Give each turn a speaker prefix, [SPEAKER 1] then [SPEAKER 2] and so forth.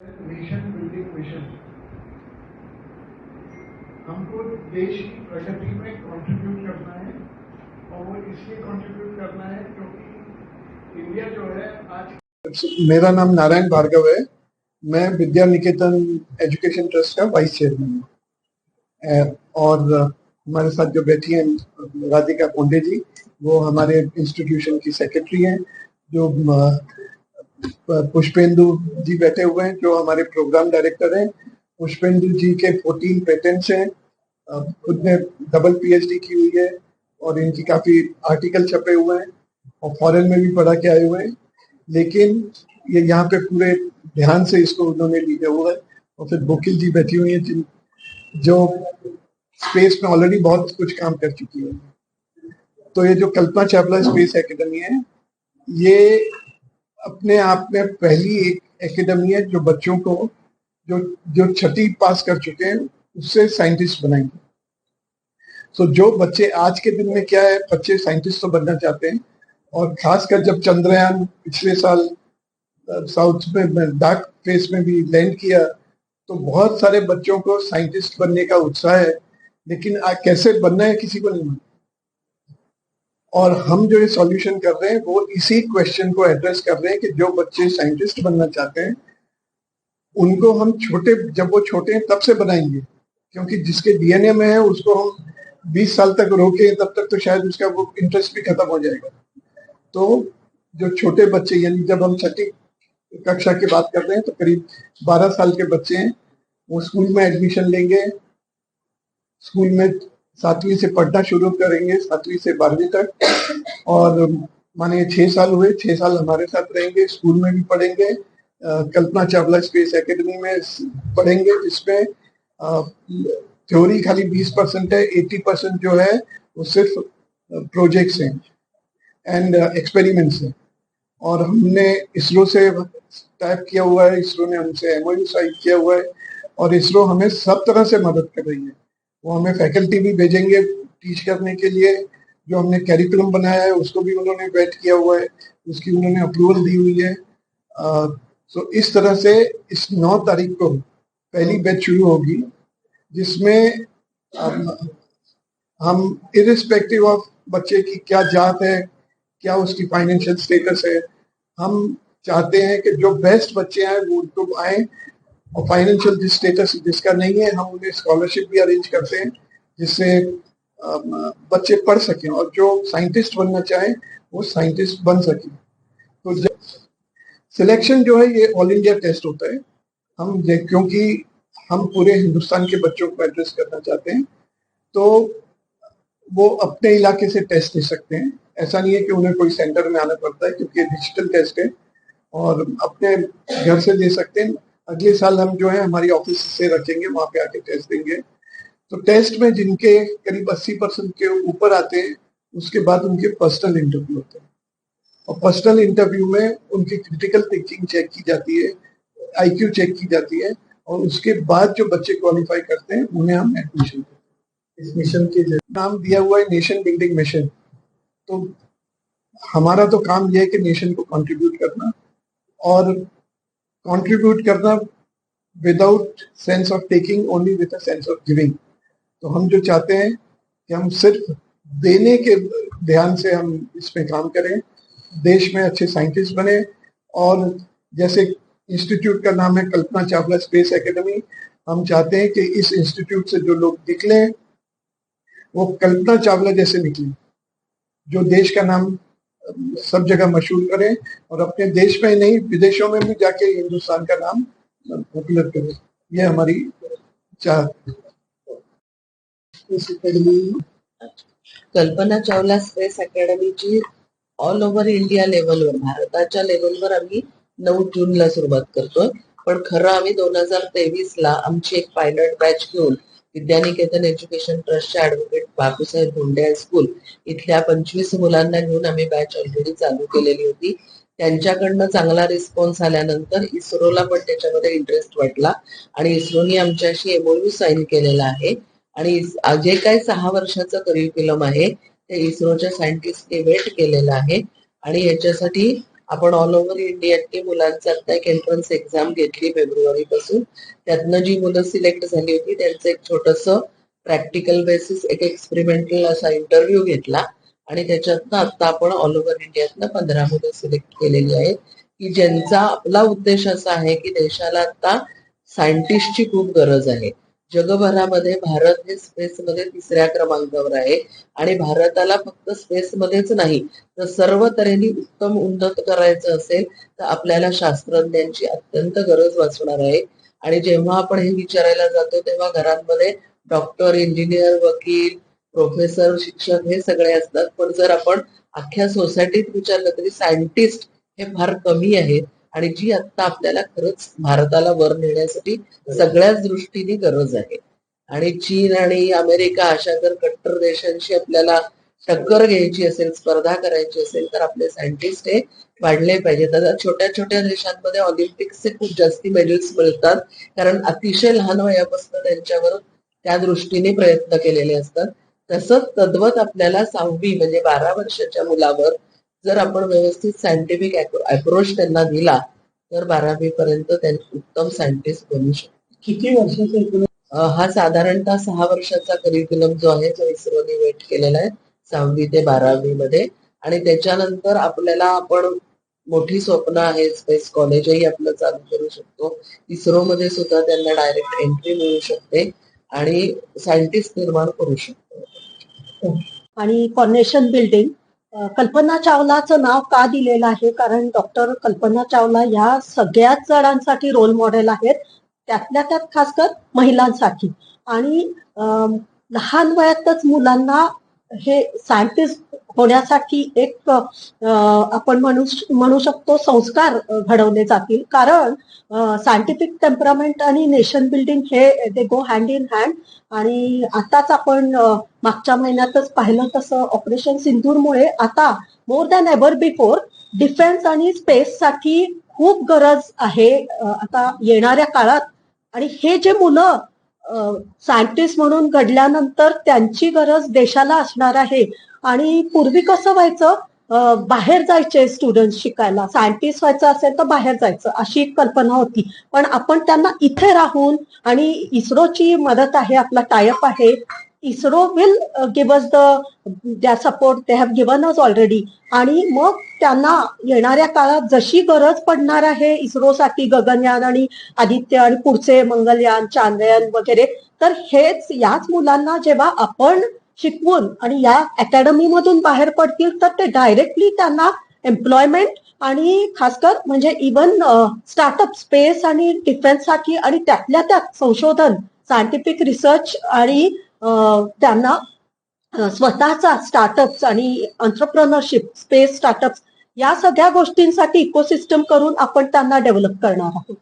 [SPEAKER 1] Nation building mission हमको देश की प्रगति में कंट्रीब्यूट करना है और वो इसलिए कंट्रीब्यूट करना है क्योंकि इंडिया जो है आज मेरा नाम नारायण भार्गव है। मैं विद्या निकेतन एजुकेशन ट्रस्ट का वाइस चेयरमैन हूँ। और हमारे साथ जो बैठी हैं राधिका पोंडे जी, वो हमारे इंस्टीट्यूशन की सेक्रेटरी हैं, जो पुष्पेंदु जी बैठे हुए हैं, जो हमारे प्रोग्राम डायरेक्टर हैं। पुष्पेंदु जी के 14 पेटेंट्स हैं। खुद ने डबल पीएचडी की हुई है और इनकी काफ़ी आर्टिकल छपे हुए हैं और फॉरेन में भी पढ़ा के आए हुए हैं। लेकिन ये यहाँ पे पूरे ध्यान से इसको उन्होंने लिया हुआ है और फिर बोकिल जी बैठी हुई हैं जो स्पेस में ऑलरेडी बहुत कुछ काम कर चुकी है। तो ये जो कल्पना चावला स्पेस एकेडमी है, ये अपने आप में पहली एक एकेडमी है जो बच्चों को जो जो छठी पास कर चुके हैं उससे साइंटिस्ट बनाएँगे। सो जो बच्चे आज के दिन में क्या है बच्चे साइंटिस्ट तो बनना चाहते हैं और खासकर जब चंद्रयान पिछले साल साउथ में डार्क फेस में भी लैंड किया तो बहुत सारे बच्चों को साइंटिस्ट बनने का उत्साह है लेकिन आ, कैसे बनना है किसी को नहीं मालूम। और हम जो ये सॉल्यूशन कर रहे हैं, वो इसी क्वेश्चन को एड्रेस कर रहे हैं कि जो बच्चे साइंटिस्ट बनना चाहते हैं, उनको हम छोटे, जब वो छोटे हैं, तब से बनाएँगे। क्योंकि जिसके डीएनए में है, उसको हम 20 साल तक रोके तब तक तो शायद उसका वो इंटरेस्ट भी खत्म हो जाएगा। तो जो छोटे बच्चे, यानी जब हम छठी कक्षा की बात कर रहे हैं तो करीब 12 साल के बच्चे हैं, वो स्कूल में एडमिशन लेंगे। स्कूल में सातवीं से पढ़ना शुरू करेंगे, सातवीं से बारहवीं तक। और माने छह साल हुए, छह साल हमारे साथ रहेंगे, स्कूल में भी पढ़ेंगे कल्पना चावला स्पेस एकेडमी में पढ़ेंगे, जिसमें थ्योरी खाली 20 परसेंट है 80 परसेंट जो है, वो सिर्फ़ प्रोजेक्ट्स हैं, एंड एक्सपेरिमेंट्स हैं। और हमने इसरो से टाइप किया हुआ है, इसरो ने हमसे एमओयू साइन किया हुआ है, और इसरो हमें सब तरह से मदद कर रही है। वो हमें फैकल्टी भी भेजेंगे टीच करने के लिए जो हमने कैरिकुलम बनाया है उसको भी उन्होंने वेट किया हुआ है उसकी उन्होंने अप्रूवल दी हुई है। सो इस तरह से इस नौ तारीख को पहली बैच शुरू होगी जिसमें हम, इरिस्पेक्टिव ऑफ़ बच्चे की क्या जात है क्या उसकी फाइनेंशियल स्टेटस है हम चाहते हैं कि जो बेस्ट बच्चे हैं वो उनको आए और फाइनेंशियल जिस स्टेटस जिसका नहीं है, हम उन्हें स्कॉलरशिप भी अरेंज करते हैं, जिससे बच्चे पढ़ सकें और जो साइंटिस्ट बनना चाहें, वो साइंटिस्ट बन सकें। तो सिलेक्शन जो है, ये ऑल इंडिया टेस्ट होता है। हम क्योंकि हम पूरे हिंदुस्तान के बच्चों को एड्रेस करना चाहते हैं तो वो अपने इलाके से टेस्ट दे सकते हैं। ऐसा नहीं है कि उन्हें कोई सेंटर में आना पड़ता है, क्योंकि डिजिटल टेस्ट है और अपने घर से दे सकते हैं। अगले साल हम जो है हमारी ऑफ़िस से रखेंगे वहाँ पे आके टेस्ट देंगे। तो टेस्ट में जिनके करीब 80 परसेंट के ऊपर आते हैं उसके बाद उनके पर्सनल इंटरव्यू होते हैं। और पर्सनल इंटरव्यू में उनकी क्रिटिकल थिंकिंग चेक की जाती है आईक्यू चेक की जाती है और उसके बाद जो बच्चे क्वालिफाई करते हैं उन्हें हम एडमिशन देते हैं। इस मिशन के नाम दिया हुआ है नेशन बिल्डिंग मिशन तो हमारा तो काम यह है कि नेशन को कंट्रीब्यूट करना और कंट्रीब्यूट करना without sense of taking only with sense of giving तो हम जो चाहते हैं कि हम सिर्फ़ देने के ध्यान से हम इसमें काम करें, देश में अच्छे साइंटिस्ट बने, और जैसे इंस्टीट्यूट का नाम है कल्पना चावला स्पेस एकेडमी हम चाहते हैं कि इस इंस्टीट्यूट से जो लोग निकले, वो कल्पना चावला जैसे निकले, जो देश का नाम सब जगह मशहूर करें और अपने देश में नहीं, विदेशों में भी जाके हिंदुस्तान का नाम पॉपुलर करें। ये हमारी चाह
[SPEAKER 2] space academy Kalpana Chawla space अकॅडमीची all over India लेवलवर भारताच्या लेवलवर आम्ही नऊ जूनला सुरुवात करतोय. पण खरं आम्ही दोन हज़ार तेवीस ला आमची एक पायलट बॅच घेऊन विद्यानिकेतन एज्युकेशन ट्रस्टच्या advocate Bapusaheb Dhonde high school इथल्या पंचवीस मुलांना घेऊन आम्ही बॅच ऑलरेडी चालू केलेली होती. त्यांच्याकडनं चांगला रिस्पॉन्स आल्यानंतर इस्रोला पण त्याच्यामध्ये इंटरेस्ट वाटला आणि इस्रोने आमच्याशी एमओयू साईन केलेला आहे. आणि जे काही सहा वर्षाचं करिक्युलम आहे ते इस्रोच्या सायंटिस्टने वेट केलेलं आहे. आणि याच्यासाठी आपण ऑल ओव्हर इंडियातली मुलांचा आता एक एंट्रन्स एक्झाम घेतली फेब्रुवारी पासून त्यातनं जी मुलं सिलेक्ट झाली होती त्यांचं एक छोटस प्रॅक्टिकल बेसिस एक एक्सपेरिमेंटल असा इंटरव्ह्यू घेतला. आणि त्याच्यातनं आता आपण ऑल ओव्हर इंडियातनं पंधरा मुलं सिलेक्ट केलेली आहेत. की ज्यांचा आपला उद्देश असा आहे की देशाला आता सायंटिस्टची खूप गरज आहे. जगभरामध्ये भारत हे स्पेसमध्ये तिसऱ्या क्रमांकावर आहे. आणि भारताला फक्त स्पेसमध्येच नाही तर सर्व तऱ्हेने उत्तम उन्नत करायचं असेल तर आपल्याला शास्त्रज्ञांची अत्यंत गरज वाचणार आहे. आणि जेव्हा आपण हे विचारायला जातो तेव्हा घरांमध्ये डॉक्टर इंजिनियर वकील प्रोफेसर शिक्षक हे सगळे असतात. पण जर आपण अख्ख्या सोसायटीत विचारलं तरी सायंटिस्ट हे फार कमी आहेत. आणि जी आता आपल्याला खरंच भारताला वर नेण्यासाठी सगळ्याच दृष्टीने गरज आहे. आणि चीन आणि अमेरिका अशा जर कट्टर देशांशी आपल्याला टक्कर घ्यायची असेल स्पर्धा करायची असेल तर आपले सायंटिस्ट हे वाढले पाहिजेत. आता छोट्या छोट्या देशांमध्ये ऑलिम्पिक्सचे खूप जास्ती मेडल्स मिळतात. कारण अतिशय लहान वयापासून त्यांच्यावर त्या दृष्टीने प्रयत्न केलेले असतात. तसंच तद्वत आपल्याला सहावी म्हणजे बारा वर्षाच्या मुलावर जर आपण व्यवस्थित सायंटिफिक अप्रोच त्यांना दिला तर बारावी पर्यंत त्यांनी उत्तम सायंटिस्ट बनू शकतो
[SPEAKER 3] किती वर्षाचा
[SPEAKER 2] हा साधारणतः सहा वर्षाचा करिक्युलम जो आहे तो इस्रोने वेट केलेला आहे सहावी ते बारावी मध्ये आणि त्याच्यानंतर आपल्याला आपण मोठी स्वप्न आहेत स्पेस कॉलेजही आपलं चालू करू शकतो. इस्रोमध्ये सुद्धा त्यांना डायरेक्ट एंट्री मिळू शकते आणि सायंटिस्ट निर्माण करू शकतो.
[SPEAKER 3] आणि कॉर्नेशन बिल्डिंग कल्पना चावलाचं नाव का दिलेलं आहे? कारण डॉक्टर कल्पना चावला या सगळ्याच जणांसाठी रोल मॉडेल आहेत. त्यातल्या त्यात खास कर महिलांसाठी. आणि लहान वयातच मुलांना हे सायंटिस्ट होण्यासाठी एक आपण म्हणू म्हणू शकतो संस्कार घडवले जातील. कारण सायंटिफिक टेम्परामेंट आणि nation building hey they go hand in hand आणि आताच आपण मागच्या महिन्यातच पाहिलं तसं ऑपरेशन सिंधूरमुळे आता more than ever before defence आणि स्पेस साठी खूप गरज आहे आता येणाऱ्या काळात. आणि हे जे मुलं सायंटिस्ट म्हणून घडल्यानंतर त्यांची गरज देशाला असणार आहे. आणि पूर्वी कसं व्हायचं? बाहेर जायचे स्टुडंट शिकायला. सायंटिस्ट व्हायचं असेल तर बाहेर जायचं अशी एक कल्पना होती. पण आपण त्यांना इथे राहून आणि इस्रोची मदत आहे आपला टायअप आहे ISRO will give us the the support they have given us already आणि मग त्यांना येणाऱ्या काळात जशी गरज पडणार आहे इस्रोसाठी गगनयान आणि आदित्य आणि पुढचे मंगलयान चांद्रयान वगैरे तर हेच याच मुलांना जेव्हा आपण शिकवून आणि या अकॅडमी मधून बाहेर पडतील तर ते डायरेक्टली त्यांना एम्प्लॉयमेंट आणि खासकर म्हणजे इवन स्टार्टअप स्पेस आणि डिफेन्ससाठी आणि त्यातल्या त्यात संशोधन सायंटिफिक रिसर्च आणि त्यांना स्वतःचा स्टार्टअप्स आणि अंतरप्रनरशिप स्पेस स्टार्टअप्स या सगळ्या गोष्टींसाठी इकोसिस्टम करून आपण त्यांना डेव्हलप करणार आहोत.